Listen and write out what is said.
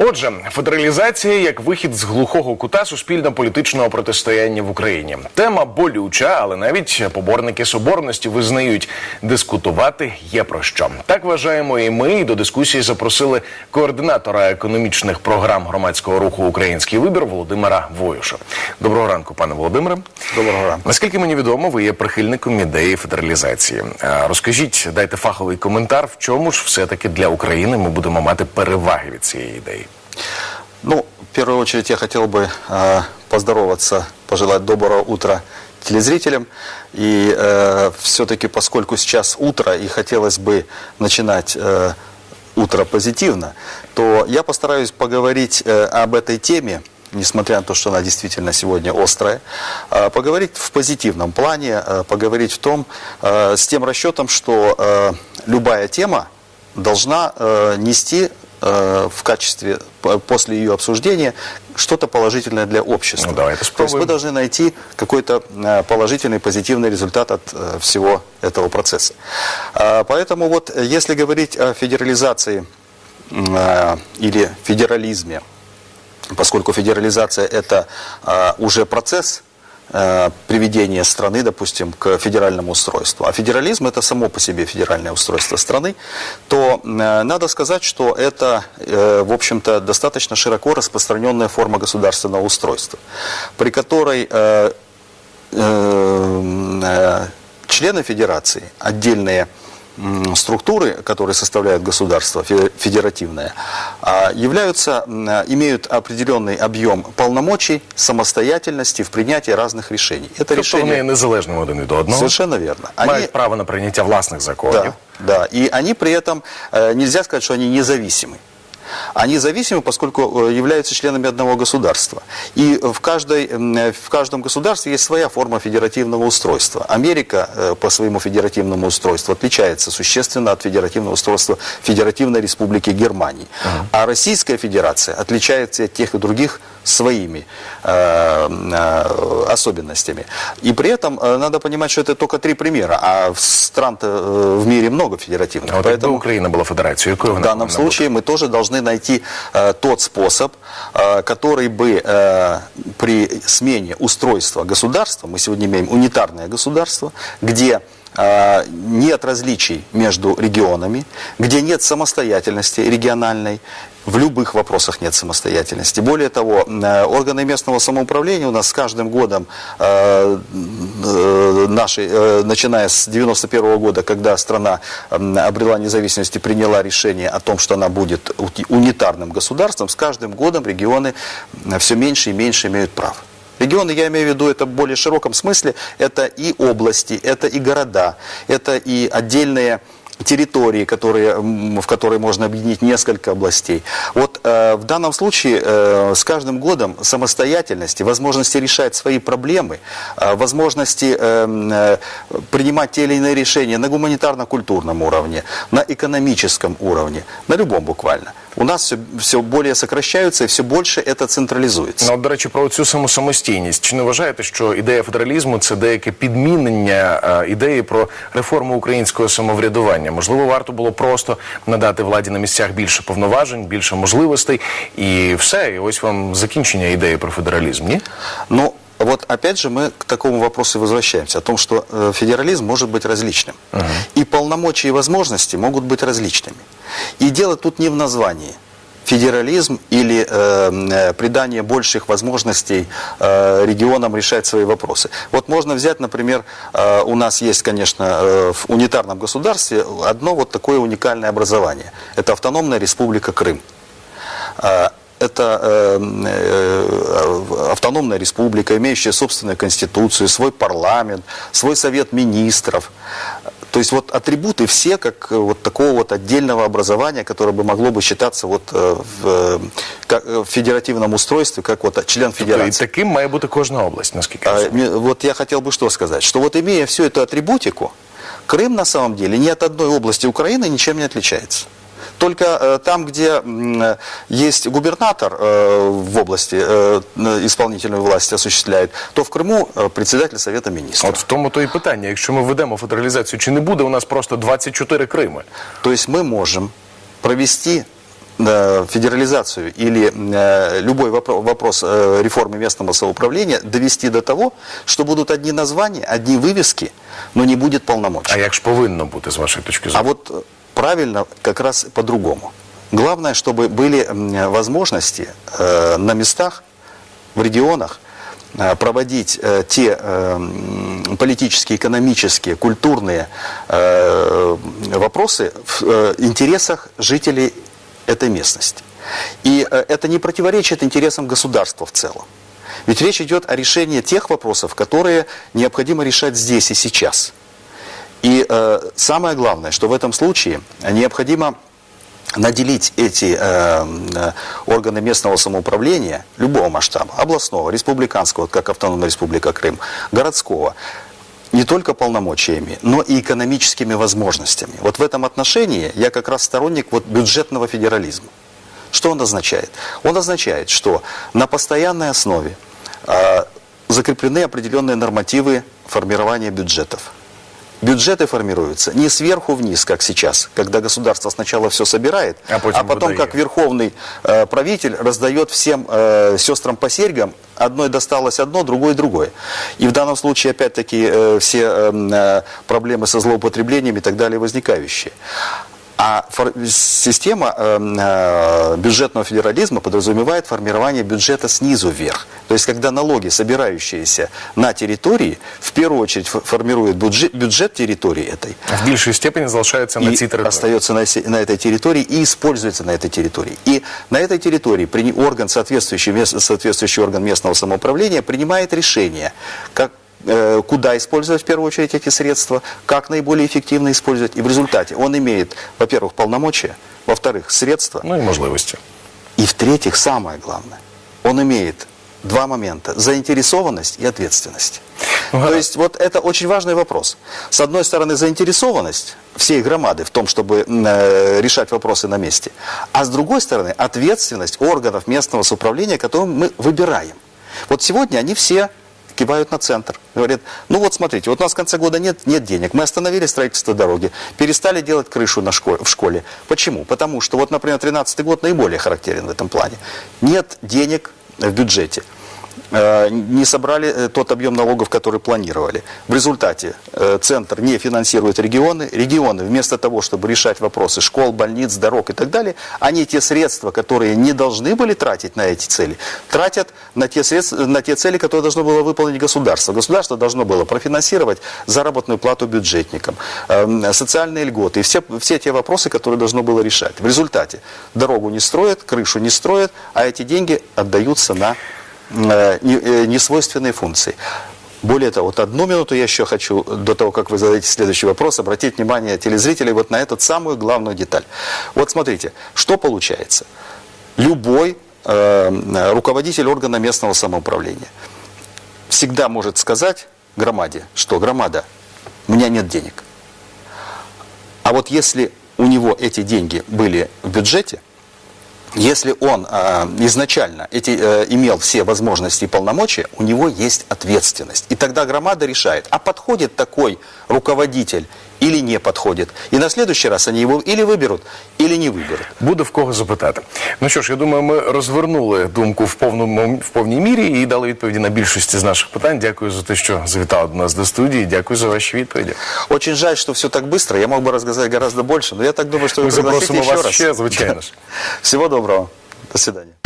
Отже, федералізація як вихід з глухого кута суспільно-політичного протистояння в Україні. Тема болюча, але навіть поборники соборності визнають, дискутувати є про що. Так вважаємо і ми. І до дискусії запросили координатора економічних програм громадського руху Український вибір Володимира Воюша. Доброго ранку, пане Володимире. Доброго ранку. Наскільки мені відомо, ви є прихильником ідеї федералізації. Розкажіть, дайте фаховий коментар, в чому ж все-таки для України ми будемо мати переваги від цієї ідеї. Ну, в первую очередь я хотел бы э, поздороваться, пожелать доброго утра телезрителям. И э, все-таки, поскольку сейчас утро и хотелось бы начинать э, утро позитивно, то я постараюсь поговорить э, об этой теме, несмотря на то, что она действительно сегодня острая, э, поговорить в позитивном плане, э, поговорить в том, э, с тем расчетом, что э, любая тема должна э, нести э, в качестве, после ее обсуждения, что-то положительное для общества. Ну, давайте То есть мы должны найти какой-то э, положительный, позитивный результат от э, всего этого процесса. А, Поэтому вот если говорить о федерализации э, или федерализме, поскольку федерализация это уже процесс а, приведения страны, допустим, к федеральному устройству, а федерализм это само по себе федеральное устройство страны, то э, надо сказать, что это, э, в общем-то, достаточно широко распространенная форма государственного устройства, при которой э, э, э, члены федерации, отдельные структуры, которые составляют государство фе- федеративное, а, являются, м, а, имеют определенный объем полномочий, самостоятельности в принятии разных решений. Это Тобто вони є решение незалежними один від одного, совершенно верно. Они- мають право на прийняття власних законів. да, да. И они при этом, э, нельзя сказать, что они независимы. Они зависимы, поскольку э, являются членами одного государства. И в, каждой, в каждом государстве есть своя форма федеративного устройства. Америка э, по своему федеративному устройству отличается существенно от федеративного устройства Федеративной Республики Германии. А Российская Федерация отличается от тех и других своими э, э, особенностями. И при этом э, надо понимать, что это только три примера, а в стран-то э, в мире много федеративных. А от якби Україна була федерацією, якою В вона данном повинна бути? случае мы тоже должны найти э, тот способ, э, который бы э, при смене устройства государства, мы сегодня имеем унитарное государство, где э, нет различий между регионами, где нет самостоятельности региональной, в любых вопросах нет самостоятельности. Более того, э, органы местного самоуправления у нас с каждым годом, э, э, э, начиная с 91 года, когда страна обрела независимость и приняла решение о том, что она будет унитарным государством, с каждым годом регионы все меньше и меньше имеют прав. Регионы, я имею в виду, это в более широком смысле, это и области, это и города, это и отдельные территории, которые, м, в которые можно объединить несколько областей. Вот э, в данном случае э, с каждым годом самостоятельности, возможности решать свои проблемы, э, возможности э, м, э, принимать те или иные решения на гуманитарно-культурном уровне, на экономическом уровне, на любом буквально, у нас все, все более сокращаются и все больше это централизуется. Ну, от, до речі, про цю саму самостійність. Чи не вважаєте, що ідея федералізму це деяке підмінення е, ідеї про реформу українського самоврядування? Можливо, варто було просто надати владі на місцях більше повноважень, більше можливостей, і все. І ось вам закінчення ідеї про федералізм. Ні? Но вот опять же мы к такому вопросу возвращаемся, о том, что э, федерализм может быть различным. И полномочия и возможности могут быть различными. И дело тут не в названии. Федерализм или э, э, придание больших возможностей э, регионам решать свои вопросы. Вот можно взять, например, э, у нас есть, конечно, э, в унитарном государстве одно вот такое уникальное образование. Это автономная республика Крым. А, Это э, э, автономная республика, имеющая собственную конституцию, свой парламент, свой совет министров. То есть вот атрибуты все как э, вот такого вот отдельного образования, которое бы могло бы считаться вот э, в, э, как, э, в федеративном устройстве, как вот член Тобто, і федерации. таким має бути кожна область, наскільки я А, розумію. ме- Вот я хотел бы что сказать, что вот имея всю эту атрибутику, Крым на самом деле ни от одной области Украины ничем не отличается. Только э, там, где м, э, есть губернатор э, в области э, н- исполнительной власти осуществляет, то в Крыму э, председатель Совета Министров. От в тому то і питання. Якщо ми ведемо федералізацію, чи не буде у нас просто 24 Крими? То есть мы можем провести э, федерализацию или э, любой вопро- вопрос э, реформы местного самоуправления довести до того, что будут одни названия, одни вывески, но не будет полномочий. А як ж повинно бути з вашої точки А зору? вот э, правильно как раз по-другому. Главное, чтобы были возможности э, на местах, в регионах э, проводить э, те политические, экономические, культурные вопросы в интересах жителей этой местности. И это не противоречит интересам государства в целом. Ведь речь идет о решении тех вопросов, которые необходимо решать здесь и сейчас. И э, самое главное, что в этом случае необходимо наделить эти э, э, органы местного самоуправления любого масштаба, областного, республиканского, как Автономная Республика Крым, городского, не только полномочиями, но и экономическими возможностями. Вот в этом отношении я как раз сторонник вот бюджетного федерализма. Что он означает? Он означает, что на постоянной основе э, закреплены определенные нормативы формирования бюджетов. Бюджеты формируются не сверху вниз, как сейчас, когда государство сначала все собирает, А потом потом, выдает. как верховный э, правитель, раздает всем э, сестрам по серьгам, одной досталось одно, другой другое. И в данном случае, опять-таки, э, все э, э, проблемы со злоупотреблением и так далее возникающие. А фор- система э, э, бюджетного федерализма подразумевает формирование бюджета снизу вверх. То есть, когда налоги, собирающиеся на территории, в первую очередь фо- формируют бюджет, бюджет территории этой, В більшій степені залишається на и цій території. остается на, се- на этой территории и используется на этой территории. И на этой территории прини- орган, соответствующий, мес- соответствующий орган местного самоуправления принимает решение, как, э, куда использовать в первую очередь эти средства, как наиболее эффективно использовать. И в результате он имеет, во-первых, полномочия, во-вторых, средства, Ну і можливості. и в-третьих, самое главное, он имеет два момента – заинтересованность и ответственность. Ну, То гаразд. есть вот это очень важный вопрос. С одной стороны, заинтересованность всей громады в том, чтобы э, решать вопросы на месте. А с другой стороны, ответственность органов местного самоуправления, которым мы выбираем. Вот сегодня они все кивают на центр. Говорят, ну вот смотрите, вот у нас в конце года нет, нет денег, мы остановили строительство дороги, перестали делать крышу на школе, в школе. Почему? Потому что, вот, например, 2013 год наиболее характерен в этом плане. Нет денег в бюджете. Э, не собрали э, тот объем налогов, который планировали. В результате э, центр не финансирует регионы. Регионы вместо того, чтобы решать вопросы школ, больниц, дорог и так далее, они те средства, которые не должны были тратить на эти цели, тратят на те, средства, на те цели, которые должно было выполнить государство. Государство должно было профинансировать заработную плату бюджетникам, э, социальные льготы и все, все те вопросы, которые должно было решать. В результате дорогу не строят, крышу не строят, а эти деньги отдаются на несвойственные функции. Более того, вот одну минуту я еще хочу, до того, как вы задаете следующий вопрос, обратить внимание телезрителей вот на эту самую главную деталь. Вот смотрите, что получается. Любой э, руководитель органа местного самоуправления всегда может сказать громаде, что громада, у меня нет денег. А вот если у него эти деньги были в бюджете, если он э, изначально эти, э, имел все возможности и полномочия, у него есть ответственность. И тогда громада решает, а подходит такой руководитель или не подходит. И на следующий раз они его или выберут, или не выберут. Буде в кого запитати. Ну що ж, я думаю, ми розвернули думку в повному в повній мірі і дали відповіді на більшості з наших питань. Дякую за те, що завітали до нас до студії. Дякую за ваші відповіді. Очень жаль, что все так быстро. Я мог бы рассказать гораздо больше, но я так думаю, что Ми вы пригласите запросимо еще вас раз. ще, звичайно ж. Всего доброго. До свидания.